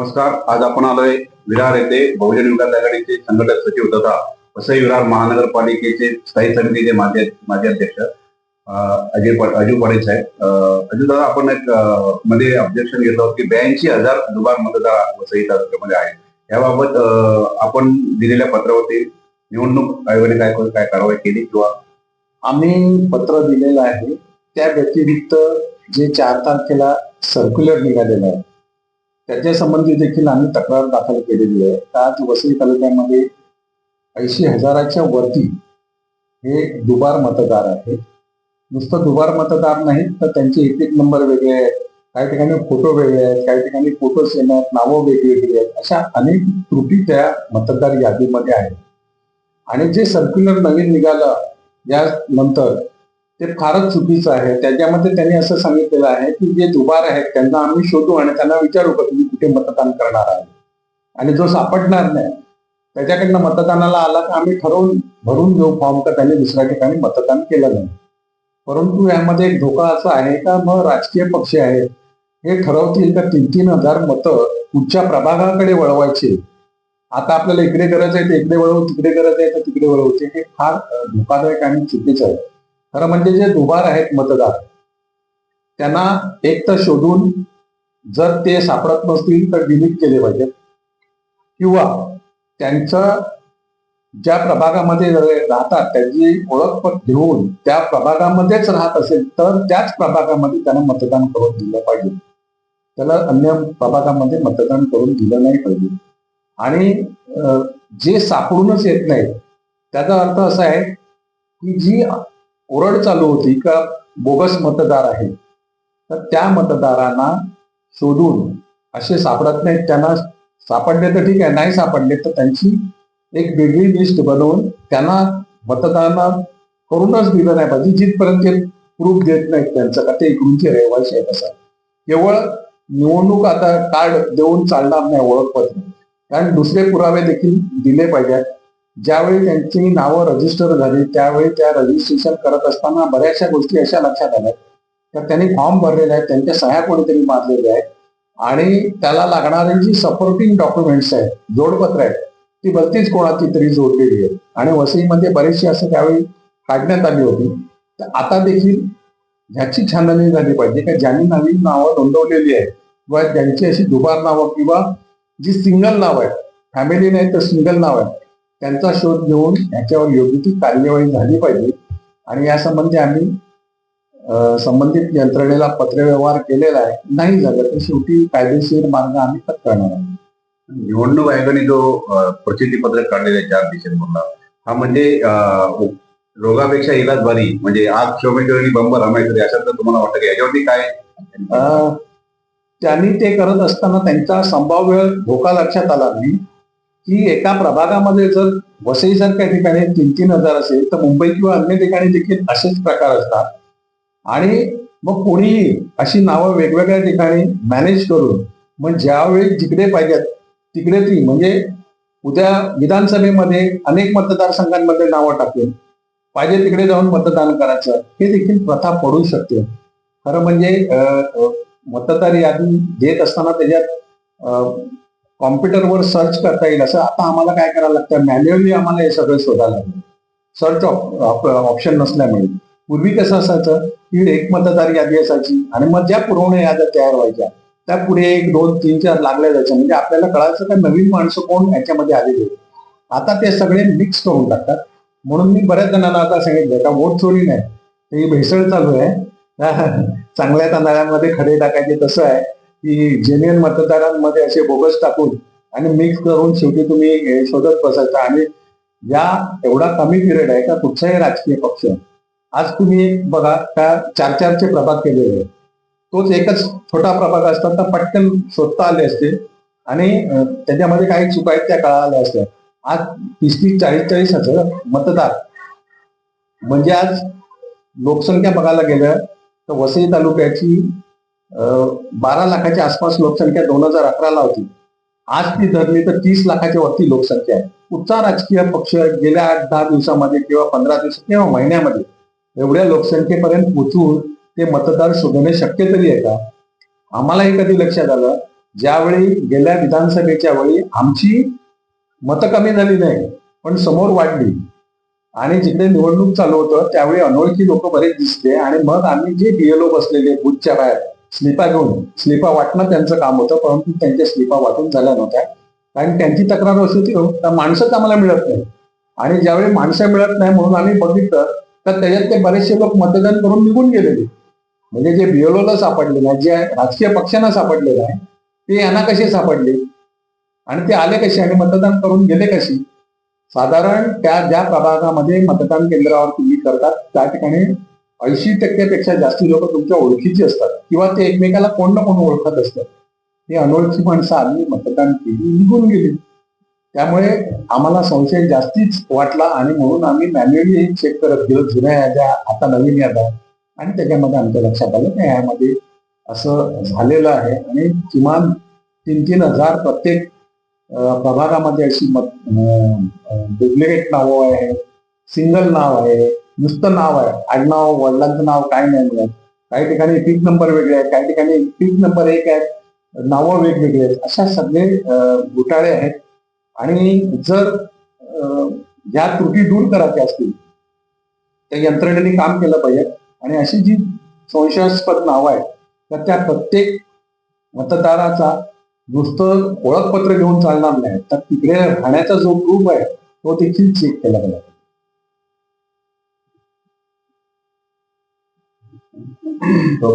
नमस्कार आज आपण आलोय विरार येथे बहुजन विकास आघाडीचे संघटक सचिव तथा वसई विरार महानगरपालिकेचे स्थायी समितीचे माजी माजी अध्यक्ष अजय अजू पाटील साहेब. अजू दादा आपण एक मध्ये ऑब्जेक्शन घेतलं होतं की ब्याऐंशी हजार दुबार मतदार वसई तालुक्यामध्ये आहेत. याबाबत आपण दिलेल्या पत्रावरती निवडणूक आयोगाने काय काय कारवाई केली किंवा आम्ही पत्र दिलेलं आहे. त्या व्यतिरिक्त जे चार तारखेला सर्क्युलर निघालेलं आहे. त्याच्यासंबंधी देखील आम्ही तक्रार दाखल केलेली आहे. तर आज वसई तालुक्यामध्ये ऐंशी हजाराच्या वरती हे दुबार मतदार आहेत. नुसतं दुबार मतदार नाही तर त्यांचे एक एक नंबर वेगळे आहेत. काही ठिकाणी फोटो वेगळे आहेत काही ठिकाणी फोटो सेम आहेत नावं वेगवेगळी आहेत. अशा अनेक त्रुटी त्या मतदार यादीमध्ये आहेत. आणि जे सर्क्युलर नवीन निघालं यानंतर ते फारच चुकीचं आहे. त्याच्यामध्ये त्यांनी असं सांगितलेलं आहे की जे दुबार आहेत त्यांना आम्ही शोधू आणि त्यांना विचारू का तुम्ही कुठे मतदान करणार आहे आणि जो सापडणार नाही त्याच्याकडनं मतदानाला आला तर आम्ही ठरवून भरून देऊ फॉर्म का त्यांनी दुसऱ्या ठिकाणी मतदान केलं नाही. परंतु यामध्ये एक धोका असा आहे का मग राजकीय पक्ष आहेत हे ठरवतील का तीन तीन हजार मतं कुठच्या प्रभागाकडे वळवायचे? आता आपल्याला इकडे गरज आहे तर इकडे वळवू तिकडे गरज आहे तर तिकडे वळवते हे फार धोकादायक आणि चुकीचं आहे. खरं म्हणजे जे दुबार आहेत मतदार त्यांना एक तर शोधून जर ते सापडत नसतील तर डिलीट केले पाहिजेत. किंवा त्यांचं ज्या प्रभागामध्ये राहतात त्याची ओळखपत घेऊन त्या प्रभागामध्येच राहत असेल तर त्याच प्रभागामध्ये त्यांना मतदान करून दिलं पाहिजे. त्याला अन्य प्रभागामध्ये मतदान करून दिलं नाही पाहिजे. आणि जे सापडूनच येत नाही त्याचा अर्थ असा आहे की जी ओरड चालू होती का बोगस मतदार आहे. तर त्या मतदारांना शोधून असे सापडत नाहीत. त्यांना सापडले तर ठीक आहे नाही सापडले तर त्यांची एक वेगळी लिस्ट बनवून त्यांना मतदारांना करूनच दिलं नाही पाहिजे. जिथपर्यंत प्रूफ देत नाहीत त्यांचं का ते इकडूनचे रहिवासी आहेत असं. केवळ निवडणूक आता कार्ड देऊन चालणार नाही ओळखपत्र. कारण दुसरे पुरावे देखील दिले पाहिजेत. ज्यावेळी त्यांची नावं रजिस्टर झाली त्यावेळी त्या रजिस्ट्रेशन करत असताना बऱ्याचशा गोष्टी अशा लक्षात आल्या. तर त्यांनी फॉर्म भरलेले आहेत त्यांच्या सह्या कोणीतरी मारलेल्या आहेत. आणि त्याला लागणारी जी सपोर्टिंग डॉक्युमेंट्स आहेत जोडपत्र आहेत ती भलतीच कोणाची तरी जोडलेली आहे आणि वसईमध्ये बरेचशी असं त्यावेळी काढण्यात आली होती. तर आता देखील ह्याची छाननी झाली पाहिजे का ज्यांनी नवीन नावं नोंदवलेली आहेत किंवा ज्यांची अशी दुबार नावं किंवा जी सिंगल नाव आहे फॅमिली नाही तर सिंगल नाव आहे त्यांचा शोध घेऊन ह्याच्यावर योग्य ती कार्यवाही झाली पाहिजे. आणि या संबंधी आम्ही संबंधित यंत्रणेला पत्रव्यवहार केलेला आहे. नाही झालं तर शेवटी कायदेशीर मार्ग आम्ही पत्करणार आहोत. निवडणूक आयोगाने जो प्रसिद्धी पत्रक काढलेलं चार डिसेंबरला हा म्हणजे रोगापेक्षा इलाज बरी म्हणजे आग शोमेश्वरी बंब रमेश्वरी असं तर तुम्हाला वाटतं याच्यावरती काय? त्यांनी ते करत असताना त्यांचा संभाव्य धोका लक्षात आला नाही. की एका प्रभागामध्ये जर वसईसारख्या ठिकाणी तीन तीन हजार असेल तर मुंबई किंवा अन्य ठिकाणी देखील असेच प्रकार असतात. आणि मग कोणीही अशी नावं वेगवेगळ्या ठिकाणी मॅनेज करून मग ज्यावेळी जिकडे पाहिजेत तिकडे ती म्हणजे उद्या विधानसभेमध्ये अनेक मतदारसंघांमध्ये नावं टाकून पाहिजे तिकडे जाऊन मतदान करायचं हे देखील प्रथा पडू शकते. खरं म्हणजे अं, मतदार यादी देत असताना त्याच्यात कॉम्प्युटरवर सर्च करता येईल असं आता आम्हाला काय करायला लागतं? मॅन्युअली आम्हाला हे सगळं शोधायला लागतं. सर्च ऑप्शन नसल्यामुळे. पूर्वी कसं असायचं? की एक मतदार यादी असायची आणि मग ज्या पुरवण्या याद्या तयार व्हायच्या त्या पुढे एक दोन तीन चार लागल्या जायच्या. म्हणजे आपल्याला कळायचं का नवीन माणसं कोण याच्यामध्ये आलेली आहेत. आता ते सगळे मिक्स करून टाकतात. म्हणून मी बऱ्याच जणांना आता सांगितलं का वोट चोरी नाही. ही भेसळ चालू आहे. चांगल्या तांदळामध्ये खडे टाकायचे तसं आहे. की जेन्युन मतदारांमध्ये असे बोगस टाकून आणि मिक्स करून शेवटी तुम्ही शोधत बसायचा. आणि या एवढा कमी पिरियड आहे का कुठचाही राजकीय पक्ष आज तुम्ही बघा का चार चारचे प्रभाग केलेले आहेत. तोच एकच छोटा प्रभाग असता तर पटकन शोधता आले असते. आणि त्याच्यामध्ये काही चुका आहेत त्या कळाल्या असत्या. आज तीस तीस चाळीस चाळीस हजार मतदार. म्हणजे आज लोकसंख्या बघायला गेलं तर वसई तालुक्याची बारा लाखाच्या आसपास लोकसंख्या दोन हजार अकराला होती. आज ती धरली तर तीस लाखाच्या वरती लोकसंख्या आहे. कुठचा राजकीय पक्ष गेल्या आठ दहा दिवसामध्ये किंवा पंधरा दिवसात किंवा महिन्यामध्ये एवढ्या लोकसंख्येपर्यंत पोचून ते मतदार शोधणे शक्य तरी आहे का? आम्हालाही कधी लक्षात आलं? ज्यावेळी गेल्या विधानसभेच्या वेळी आमची मतं कमी झाली नाही पण समोर वाढली. आणि जिकडे निवडणूक चालू होतं त्यावेळी अनोळखी लोक बरेच दिसले आणि मग आम्ही जे बीएलओ बसलेले बुथच्या बाहेर स्लिपा घेऊन स्लिपा वाटणं त्यांचं काम होतं परंतु त्यांच्या स्लिपा वाटून झाल्या नव्हत्या. कारण त्यांची तक्रार अशी होती हो, माणसंच आम्हाला मिळत नाही. आणि ज्यावेळी माणसं मिळत नाही म्हणून आम्ही बघितलं तर त्याच्यात ते बरेचसे लोक मतदान करून निघून गेलेले. म्हणजे जे बिओलोला सापडलेलं आहे जे राजकीय पक्षांना सापडलेलं आहे ते यांना कसे सापडले? आणि ते आले कसे आणि मतदान करून गेले कसे? साधारण त्या ज्या प्रभागामध्ये मतदान केंद्रावर तुम्ही करतात त्या ठिकाणी ऐंशी टक्क्यापेक्षा जास्ती लोक तुमच्या ओळखीची असतात. किंवा ते एकमेकाला कोण ना कोण ओळखत असतात. ही अनोळखी माणसं आली मतदान केली निघून गेली. त्यामुळे आम्हाला संशय जास्तीच वाटला आणि म्हणून आम्ही मॅन्युअली चेक करत गेलो जुन्या याद्या आता नवीन याद्या. आणि त्याच्यामध्ये आमच्या लक्षात आलं की यामध्ये असं झालेलं आहे. आणि किमान तीन तीन हजार प्रत्येक प्रभागामध्ये अशी डुप्लिकेट नावं आहे सिंगल नाव आहे नुसतं नाव आहे. आडनाव वडिलांचं नाव काय नाही मिळत काही ठिकाणी पीक नंबर वेगळे आहेत काही ठिकाणी पीक नंबर एक आहेत. नावं वेगवेगळे आहेत. अशा सगळे घोटाळे आहेत. आणि जर अं, ह्या त्रुटी दूर करायच्या असतील तर यंत्रणेने काम केलं पाहिजे. आणि अशी जी संशयास्पद नावं आहेत तर त्या प्रत्येक मतदाराचा नुसतं ओळखपत्र घेऊन चालणार नाही. तर तिकडे राहण्याचा जो ग्रुप आहे तो देखील चेक केला गेला तो